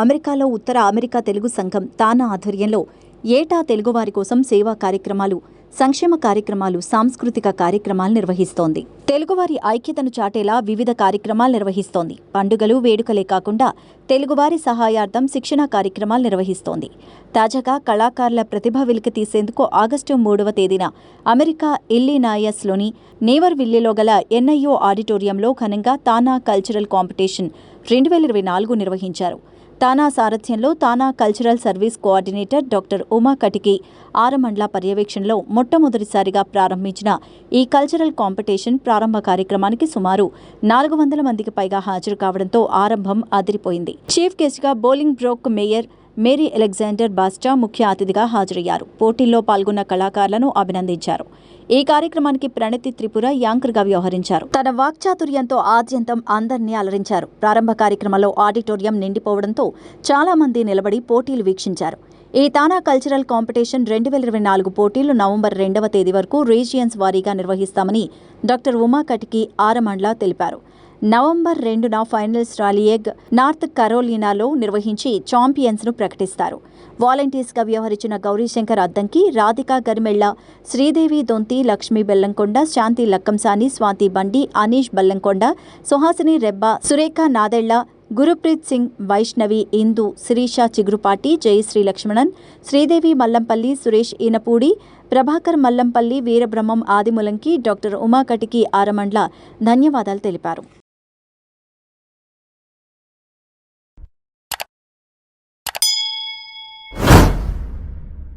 అమెరికాలో ఉత్తర అమెరికా తెలుగు సంఘం తానా ఆధ్వర్యంలో ఏటా తెలుగువారి కోసం సేవా కార్యక్రమాలు సంక్షేమ కార్యక్రమాలు సాంస్కృతిక కార్యక్రమాలు నిర్వహిస్తోంది. తెలుగువారి ఐక్యతను చాటేలా వివిధ కార్యక్రమాలు నిర్వహిస్తోంది. పండుగలు వేడుకలే కాకుండా తెలుగువారి సహాయార్థం శిక్షణ కార్యక్రమాలు నిర్వహిస్తోంది. తాజాగా కళాకారుల ప్రతిభ వెలికి తీసేందుకు ఆగస్టు మూడవ తేదీన అమెరికా ఇల్లినాయస్లోని నేవర్విల్లీలో గల ఎన్ఐఓ ఆడిటోరియంలో ఘనంగా తానా కల్చరల్ కాంపిటీషన్ రెండు వేల ఇరవై నాలుగు నిర్వహించారు. తానా సారథ్యంలో TANA cultural service coordinator doctor Uma Katiki Aramandla పర్యవేక్షణలో మొట్టమొదటిసారిగా ప్రారంభించిన ఈ కల్చరల్ కాంపిటీషన్ ప్రారంభ కార్యక్రమానికి సుమారు నాలుగు వందల మందికి పైగా హాజరు కావడంతో ఆరంభం అదిరిపోయింది. చీఫ్ గెస్ట్గా Bolingbrook mayor Mary Alexander Basta ముఖ్య అతిథిగా హాజరయ్యారు. పోటీల్లో పాల్గొన్న కళాకారులను అభినందించారు. ఈ కార్యక్రమానికి ప్రణతి త్రిపుర యాంకర్గా వ్యవహరించారు. తన వాక్చాతుర్యంతో ఆద్యంతం అందరినీ అలరించారు. ప్రారంభ కార్యక్రమంలో ఆడిటోరియం నిండిపోవడంతో చాలా మంది నిలబడి పోటీలు వీక్షించారు. ఈ తానా కల్చరల్ కాంపిటీషన్ రెండు వేల ఇరవై నాలుగు పోటీలు నవంబర్ రెండవ తేదీ వరకు రీజియన్స్ వారీగా నిర్వహిస్తామని డాక్టర్ ఉమా కటికి ఆరమండ్ల తెలిపారు. నవంబర్ రెండున ఫైనల్స్ రాలియేగ్ నార్త్ కరోలినాలో నిర్వహించి ఛాంపియన్స్ను ప్రకటిస్తారు. వాలంటీర్స్గా వ్యవహరించిన గౌరీశంకర్ అద్దంకి రాధికా గరిమెళ్ళ శ్రీదేవి దొంతి లక్ష్మీ బెల్లంకొండ శాంతి లక్కంసాని స్వాతి బండి అనీష్ బెల్లంకొండ సుహాసిని రెబ్బ సురేఖ నాదెళ్ళ గురుప్రీత్ సింగ్ వైష్ణవి ఇందు శిరీష చిగురుపాటి జయశ్రీ లక్ష్మణన్ శ్రీదేవి మల్లంపల్లి సురేష్ ఈనపూడి ప్రభాకర్ మల్లంపల్లి వీరబ్రహ్మం ఆదిములంకి డాక్టర్ ఉమాకటికి ఆరమండ్ల ధన్యవాదాలు తెలిపారు.